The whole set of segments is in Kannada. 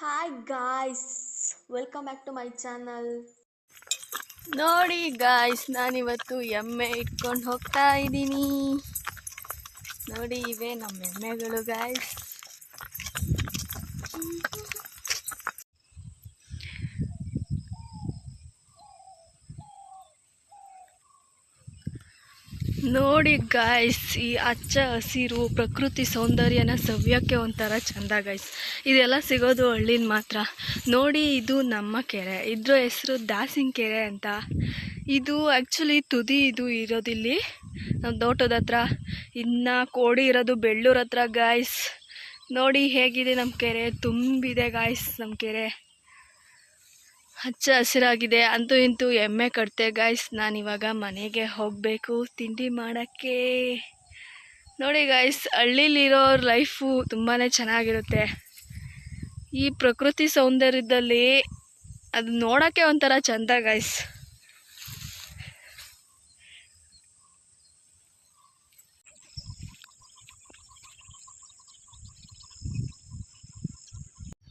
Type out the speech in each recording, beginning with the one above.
Hi guys welcome back to my channel ನೋಡಿ ಗಾಯ್ಸ್ ನಾನಿವತ್ತು ಎಮ್ಮೆ ಇಟ್ಕೊಂಡು ಹೋಗ್ತಾ ಇದ್ದೀನಿ. ನೋಡಿ ಇವೆ ನಮ್ಮ ಎಮ್ಮೆಗಳು ಗಾಯ್ಸ್ ನೋಡಿ ಗಾಯ್ಸ್ ಈ ಹಚ್ಚ ಹಸಿರು ಪ್ರಕೃತಿ ಸೌಂದರ್ಯನ ಸವ್ಯಕ್ಕೆ ಒಂಥರ ಚಂದ ಗಾಯ್ಸ್ ಇದೆಲ್ಲ ಸಿಗೋದು ಹಳ್ಳಿನ ಮಾತ್ರ. ನೋಡಿ ಇದು ನಮ್ಮ ಕೆರೆ. ಇದ್ರ ಹೆಸರು ದಾಸಿನ ಕೆರೆ ಅಂತ. ಇದು ಆ್ಯಕ್ಚುಲಿ ತುದಿ ಇದು ಇರೋದಿಲ್ಲಿ ನಮ್ಮ ತೋಟದ ಹತ್ರ. ಇನ್ನು ಕೋಡಿ ಇರೋದು ಬೆಳ್ಳೂರ ಹತ್ರ ಗಾಯ್ಸ್ ನೋಡಿ ಹೇಗಿದೆ ನಮ್ಮ ಕೆರೆ. ತುಂಬಿದೆ ಗಾಯ್ಸ್ ನಮ್ಮ ಕೆರೆ. ಹಚ್ಚ ಹಸಿರಾಗಿದೆ. ಅಂತೂ ಇಂತೂ ಎಮ್ಮೆ ಕಟ್ತೆ ಗಾಯ್ಸ್ ನಾನಿವಾಗ ಮನೆಗೆ ಹೋಗಬೇಕು. ತಿಂಡಿ ಮಾಡೋಕ್ಕೆ. ನೋಡಿ ಗಾಯ್ಸ್ ಹಳ್ಳಿಲಿರೋ ಲೈಫು ತುಂಬಾ ಚೆನ್ನಾಗಿರುತ್ತೆ. ಈ ಪ್ರಕೃತಿ ಸೌಂದರ್ಯದಲ್ಲಿ ಅದು ನೋಡೋಕ್ಕೆ ಒಂಥರ ಚಂದ ಗಾಯ್ಸ್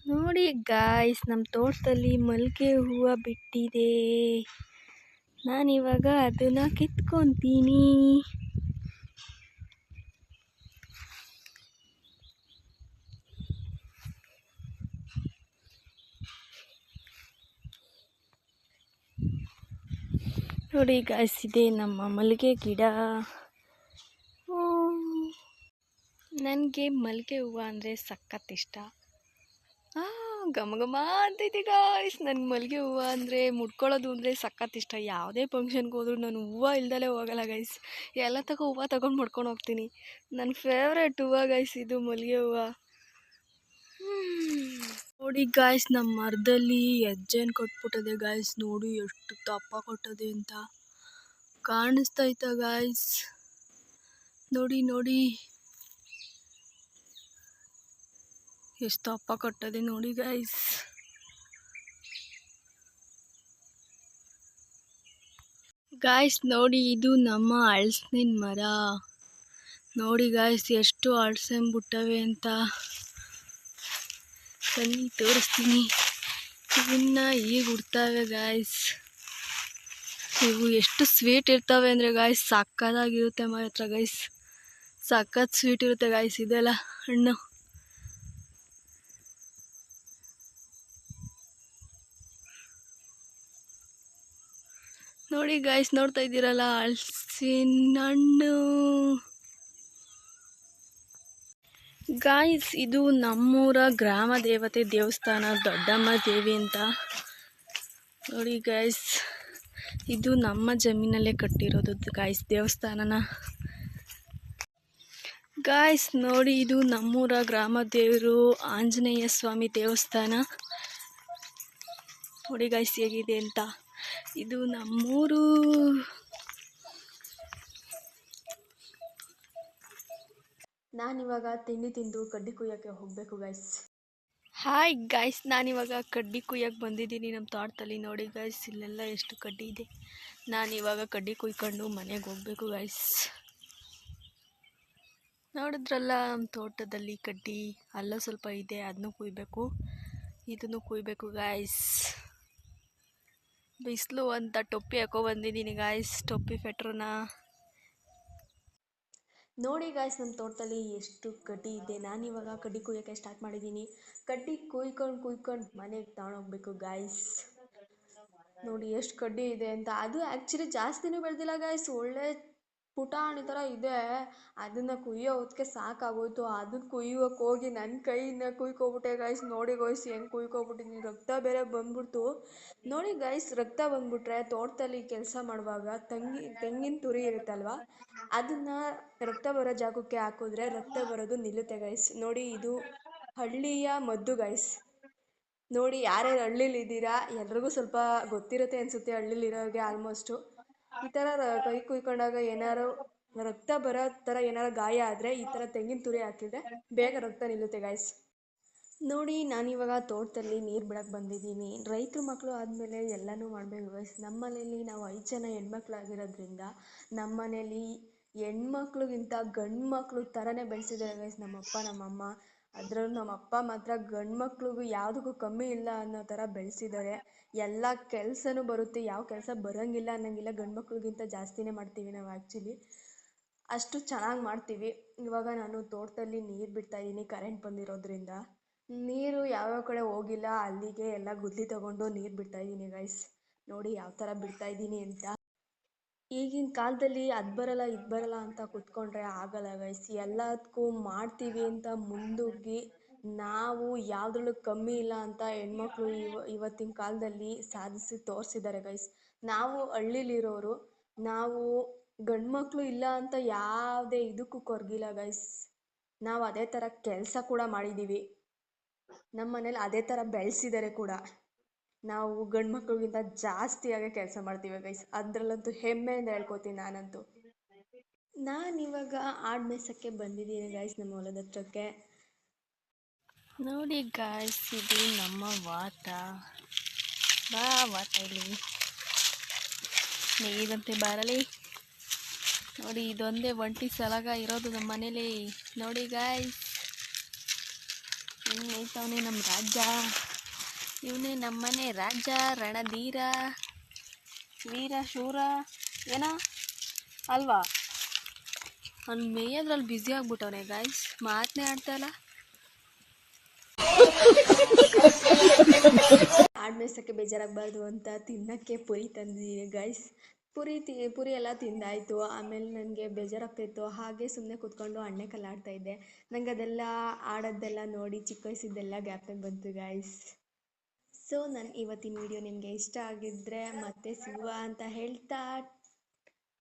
ನೋಡಿ ಗಾಯ್ಸ್ ನಮ್ಮ ತೋಟದಲ್ಲಿ ಮಲ್ಲಿಗೆ ಹೂವು ಬಿಟ್ಟಿದೆ. ನಾನಿವಾಗ ಅದನ್ನು ಕಿತ್ಕೊತೀನಿ. ನೋಡಿ ಗಾಯ್ಸ್ ಇದೆ ನಮ್ಮ ಮಲ್ಲಿಗೆ ಗಿಡ. ನನಗೆ ಮಲ್ಲಿಗೆ ಹೂವು ಅಂದರೆ ಸಖತ್ ಇಷ್ಟ. ಘಮ ಘಮ ಅಂತೈತಿ ಗಾಯ್ಸ್ ನನ್ನ ಮಲ್ಲಿಗೆ ಹೂವು ಅಂದರೆ ಮುಡ್ಕೊಳ್ಳೋದು ಅಂದರೆ ಸಖತ್ ಇಷ್ಟ. ಯಾವುದೇ ಫಂಕ್ಷನ್ಗೆ ಹೋದ್ರು ನಾನು ಹೂವು ಇಲ್ದಲೇ ಹೋಗಲ್ಲ ಗೈಸ್ ಎಲ್ಲ ತಗೋ ಹೂವು ತಗೊಂಡು ಮುಡ್ಕೊಂಡು ಹೋಗ್ತೀನಿ. ನನ್ನ ಫೇವ್ರೇಟ್ ಹೂವು ಗೈಸ್ ಇದು ಮಲ್ಲಿಗೆ ಹೂವು. ನೋಡಿ ಗಾಯ್ಸ್ ನಮ್ಮ ಮರದಲ್ಲಿ ಹೆಜ್ಜೆನ ಕೊಟ್ಬಿಟ್ಟದೆ ಗಾಯ್ಸ್ ನೋಡಿ ಎಷ್ಟು ದಪ್ಪ ಕೊಟ್ಟದೆ ಅಂತ ಕಾಣಿಸ್ತೈತ ಗಾಯ್ಸ್ ನೋಡಿ ನೋಡಿ. ಎಷ್ಟು ಅಪ್ಪ ಕೊಟ್ಟದೆ ನೋಡಿ ಗೈಸ್ ಗಾಯ್ಸ್ ನೋಡಿ, ಇದು ನಮ್ಮ ಅಳಸಿನ ಮರ. ನೋಡಿ ಗಾಯ್ಸ್ ಎಷ್ಟು ಬಿಟ್ಟವೆ ಅಂತ. ಬನ್ನಿ, ತೋರಿಸ್ತೀನಿ. ಇವನ್ನ ಈಗ ಹುಡ್ತಾವೆ ಗಾಯ್ಸ್ ಇವು ಎಷ್ಟು ಸ್ವೀಟ್ ಇರ್ತವೆ ಅಂದರೆ ಗಾಯ್ಸ್ ಸಕ್ಕತ್ತಾಗಿರುತ್ತೆ ಮಾತ್ರ ಗೈಸ್ ಸಕ್ಕತ್ ಸ್ವೀಟ್ ಇರುತ್ತೆ ಗಾಯ್ಸ್ ಇದೆಲ್ಲ. ಹಣ್ಣು. ನೋಡಿ ಗಾಯ್ಸ್ ನೋಡ್ತಾ ಇದ್ದೀರಲ್ಲ ಹಲಸಿನ ಹಣ್ಣು ಗಾಯ್ಸ್ ಇದು ನಮ್ಮೂರ ಗ್ರಾಮ ದೇವತೆ ದೇವಸ್ಥಾನ, ದೊಡ್ಡಮ್ಮ ದೇವಿ ಅಂತ. ನೋಡಿ ಗಾಯ್ಸ್ ಇದು ನಮ್ಮ ಜಮೀನಲ್ಲೇ ಕಟ್ಟಿರೋದು ಗಾಯ್ಸ್ ದೇವಸ್ಥಾನನ. ಗಾಯ್ಸ್ ನೋಡಿ ಇದು ನಮ್ಮೂರ ಗ್ರಾಮ ದೇವರು ಆಂಜನೇಯ ಸ್ವಾಮಿ ದೇವಸ್ಥಾನ. ನೋಡಿ ಗಾಯ್ಸ್ ಹೇಗಿದೆ ಅಂತ. ಇದು ನಮ್ಮೂರು. ನಾನಿವಾಗ ತಿಂಡಿ ತಿಂದು ಕಡ್ಡಿ ಕುಯ್ಯೋಕ್ಕೆ ಹೋಗಬೇಕು ಗೈಸ್ ಹಾಯ್ ಗಾಯ್ಸ್ ನಾನಿವಾಗ ಕಡ್ಡಿ ಕುಯ್ಯಕ್ಕೆ ಬಂದಿದ್ದೀನಿ ನಮ್ಮ ತೋಟದಲ್ಲಿ. ನೋಡಿ ಗಾಯ್ಸ್ ಇಲ್ಲೆಲ್ಲ ಎಷ್ಟು ಕಡ್ಡಿ ಇದೆ. ನಾನಿವಾಗ ಕಡ್ಡಿ ಕುಯ್ಕೊಂಡು ಮನೆಗೆ ಹೋಗಬೇಕು ಗಾಯ್ಸ್ ನೋಡಿದ್ರಲ್ಲ ನಮ್ಮ ತೋಟದಲ್ಲಿ ಕಡ್ಡಿ ಅಲ್ಲ ಸ್ವಲ್ಪ ಇದೆ ಅದನ್ನು ಕುಯ್ಬೇಕು. ಇದನ್ನು ಕುಯ್ಬೇಕು ಗಾಯ್ಸ್ ಬಿಸಿಲು ಅಂತ ಟೊಪ್ಪಿ ಹಾಕೋ ಬಂದಿದ್ದೀನಿ ಗಾಯ್ಸ್ ಟೊಪ್ಪಿ ಫೆಟ್ರನ್ನ ನೋಡಿ ಗಾಯ್ಸ್ ನಮ್ಮ ತೋಟದಲ್ಲಿ ಎಷ್ಟು ಕಡ್ಡಿ ಇದೆ. ನಾನು ಇವಾಗ ಕಡ್ಡಿ ಕುಯ್ಯೋಕ್ಕೆ ಸ್ಟಾರ್ಟ್ ಮಾಡಿದ್ದೀನಿ. ಕಡ್ಡಿ ಕುಯ್ಕೊಂಡು ಕುಯ್ಕೊಂಡು ಮನೆಗೆ ತಗೊಂಡೋಗ್ಬೇಕು ಗಾಯ್ಸ್ ನೋಡಿ, ಎಷ್ಟು ಕಡ್ಡಿ ಇದೆ ಅಂತ. ಅದು ಆ್ಯಕ್ಚುಲಿ ಜಾಸ್ತಿನೂ ಬೆಳೆದಿಲ್ಲ ಗಾಯ್ಸ್ ಒಳ್ಳೆ ಪುಟಾಣಿ ಥರ ಇದೆ. ಅದನ್ನು ಕುಯ್ಯೋ ಹೊತ್ತಿಗೆ ಸಾಕಾಗೋಯ್ತು. ಅದನ್ನ ಕುಯ್ಯೋಕೆ ಹೋಗಿ ನನ್ನ ಕೈಯಿಂದ ಕುಯ್ಕೊಬಿಟ್ಟೆ ಗೈಸ್ ನೋಡಿ ಗಾಯ್ಸ್ ಹೆಂಗೆ ಕುಯ್ಕೊಬಿಟ್ಟಿದ್ದೀನಿ ರಕ್ತ ಬೇರೆ ಬಂದ್ಬಿಡ್ತು. ನೋಡಿ ಗೈಸ್ ರಕ್ತ ಬಂದ್ಬಿಟ್ರೆ ತೋಟದಲ್ಲಿ ಕೆಲಸ ಮಾಡುವಾಗ ತಂಗಿ, ತೆಂಗಿನ ತುರಿ ಇರುತ್ತಲ್ವ? ಅದನ್ನು ರಕ್ತ ಬರೋ ಜಾಗಕ್ಕೆ ಹಾಕಿದ್ರೆ ರಕ್ತ ಬರೋದು ನಿಲ್ಲುತ್ತೆ ಗೈಸ್ ನೋಡಿ ಇದು ಹಳ್ಳಿಯ ಮದ್ದು ಗೈಸ್ ನೋಡಿ ಯಾರ್ಯಾರು ಹಳ್ಳಿಲಿ ಇದ್ದೀರಾ ಎಲ್ರಿಗೂ ಸ್ವಲ್ಪ ಗೊತ್ತಿರುತ್ತೆ ಅನಿಸುತ್ತೆ ಹಳ್ಳಿಲಿರೋರಿಗೆ ಆಲ್ಮೋಸ್ಟು ಈ ತರ ಕೈ ಕುಯ್ಕೊಂಡಾಗ ಏನಾರು ರಕ್ತ ಬರೋ ತರ ಏನಾರು ಗಾಯ ಆದ್ರೆ ಈ ತರ ತೆಂಗಿನ ತುರಿ ಹಾಕಿದ್ರೆ ಬೇಗ ರಕ್ತ ನಿಲ್ಲುತ್ತೆ ಗಾಯ್ಸ್ ನೋಡಿ, ನಾನಿವಾಗ ತೋಟದಲ್ಲಿ ನೀರು ಬಿಡಕ್ಕೆ ಬಂದಿದ್ದೀನಿ. ರೈತರು ಮಕ್ಕಳು ಆದಮೇಲೆ ಎಲ್ಲನೂ ಮಾಡಬೇಕು ಗಾಯ್ಸ್ ನಮ್ಮ ಮನೇಲಿ ನಾವು ಐದು ಜನ ಹೆಣ್ಮಕ್ಳಾಗಿರೋದ್ರಿಂದ ನಮ್ಮ ಮನೇಲಿ ಹೆಣ್ಮಕ್ಳಿಗಿಂತ ಗಂಡು ಮಕ್ಕಳು ಥರನೇ ಬೆಳೆಸಿದ್ದಾರೆ ಗೈಸ್ ನಮ್ಮಪ್ಪ, ನಮ್ಮಮ್ಮ ಅದರಲ್ಲೂ ನಮ್ಮ ಅಪ್ಪ ಮಾತ್ರ ಗಂಡು ಮಕ್ಳಿಗೂ ಯಾವುದಕ್ಕೂ ಕಮ್ಮಿ ಇಲ್ಲ ಅನ್ನೋ ಥರ ಬೆಳೆಸಿದ್ದಾರೆ. ಎಲ್ಲ ಕೆಲಸನೂ ಬರುತ್ತೆ, ಯಾವ ಕೆಲಸ ಬರೋಂಗಿಲ್ಲ ಅನ್ನೋಂಗಿಲ್ಲ ಗಂಡು ಮಕ್ಳಿಗಿಂತ ಜಾಸ್ತಿನೇ ಮಾಡ್ತೀವಿ ನಾವು ಆ್ಯಕ್ಚುಲಿ ಅಷ್ಟು ಚೆನ್ನಾಗಿ ಮಾಡ್ತೀವಿ. ಇವಾಗ ನಾನು ತೋಟದಲ್ಲಿ ನೀರು ಬಿಡ್ತಾ ಇದ್ದೀನಿ ಕರೆಂಟ್ ಬಂದಿರೋದ್ರಿಂದ. ನೀರು ಯಾವ್ಯಾವ ಕಡೆ ಹೋಗಿಲ್ಲ, ಅಲ್ಲಿಗೆ ಎಲ್ಲ ಗುದ್ದಿ ತಗೊಂಡು ನೀರು ಬಿಡ್ತಾ ಇದ್ದೀನಿ ಗೈಸ್ ನೋಡಿ ಯಾವ ಥರ ಬಿಡ್ತಾ ಇದ್ದೀನಿ ಅಂತ. ಈಗಿನ ಕಾಲದಲ್ಲಿ ಅದು ಬರಲ್ಲ, ಇದು ಬರಲ್ಲ ಅಂತ ಕುತ್ಕೊಂಡ್ರೆ ಆಗಲ್ಲ ಗೈಸ್ ಎಲ್ಲದಕ್ಕೂ ಮಾಡ್ತೀವಿ ಅಂತ ಮುಂದುಗ್ಗಿ ನಾವು ಯಾವುದ್ರಲ್ಲೂ ಕಮ್ಮಿ ಇಲ್ಲ ಅಂತ ಹೆಣ್ಮಕ್ಳು ಇವ, ಇವತ್ತಿನ ಕಾಲದಲ್ಲಿ ಸಾಧಿಸಿ ತೋರಿಸಿದ್ದಾರೆ ಗೈಸ್ ನಾವು ಹಳ್ಳಿಲಿರೋರು, ನಾವು ಗಂಡು ಮಕ್ಕಳು ಇಲ್ಲ ಅಂತ ಯಾವುದೇ ಇದಕ್ಕೂ ಕೊರಗಿಲ್ಲ ಗೈಸ್ ನಾವು ಅದೇ ಥರ ಕೆಲಸ ಕೂಡ ಮಾಡಿದ್ದೀವಿ ನಮ್ಮ ಮನೇಲಿ ಅದೇ ಥರ ಬೆಳೆಸಿದ್ದಾರೆ ಕೂಡ. ನಾವು ಗಂಡು ಮಕ್ಳಿಗಿಂತ ಜಾಸ್ತಿಯಾಗಿ ಕೆಲಸ ಮಾಡ್ತೀವಿ ಗೈಸ್ ಅದರಲ್ಲಂತೂ ಹೆಮ್ಮೆಯಿಂದ ಹೇಳ್ಕೊತೀನಿ ನಾನಂತೂ. ಇವಾಗ ಆಡ್ ಮೇಸಕ್ಕೆ ಬಂದಿದ್ದೀನಿ ಗೈಸ್ ನಮ್ಮ ಹೊಲದ ಹತ್ರಕ್ಕೆ. ನೋಡಿ ಗಾಯ್ಸ್ ಇದು ನಮ್ಮ ವಾತ. ಬಾ ವಾತ ಇಲ್ಲಿ. ನೀರಂತೆ ಬರಲಿ. ನೋಡಿ ಇದೊಂದೇ ಒಂಟಿ ಸಲಗ ಇರೋದು ನಮ್ಮ ಮನೇಲಿ. ನೋಡಿ ಗಾಯ್ಸ್ ಹೆಂಗ್ ಮೇಯ್ತವನೆ ನಮ್ಮ ರಾಜ ಇವನೇ ನಮ್ಮನೆ ರಾಜ, ರಣಧೀರ. ವೀರ, ಶೂರ, ಏನ? ಅಲ್ವಾ? ಅವ್ನು ಮೇಯೋದ್ರಲ್ಲಿ ಬ್ಯುಸಿ ಆಗ್ಬಿಟ್ಟವನೆ ಗಾಯ್ಸ್ ಮಾತನೇ ಆಡ್ತಾ ಆಡು ಮೇಯ್ಸೋಕ್ಕೆ ಬೇಜಾರಾಗಬಾರ್ದು ಅಂತ ತಿನ್ನೋಕ್ಕೆ ಪುರಿ ತಂದಿದ್ದೀನಿ ಗೈಸ್ ಪುರಿ ತಿ, ಪುರಿ ಎಲ್ಲ ತಿಂದಾಯಿತು. ಆಮೇಲೆ ನನಗೆ ಬೇಜಾರಾಗ್ತಾಯಿತ್ತು ಹಾಗೆ ಸುಮ್ಮನೆ ಕೂತ್ಕೊಂಡು ಅಣ್ಣೆ ಕಲ್ಲಾಡ್ತಾ ಇದ್ದೆ. ನಂಗೆ ಅದೆಲ್ಲ ಆಡೋದೆಲ್ಲ ನೋಡಿ ಚಿಕ್ಕ ವಯಸ್ಸಿದ್ದೆಲ್ಲ ಜ್ಞಾಪಕ ಬಂತು ಗೈಸ್ ಸೊ ನನ್ನ ಇವತ್ತಿನ ವಿಡಿಯೋ ನಿಮಗೆ ಇಷ್ಟ ಆಗಿದ್ದರೆ ಮತ್ತೆ ಸಿಗುವ ಅಂತ ಹೇಳ್ತಾ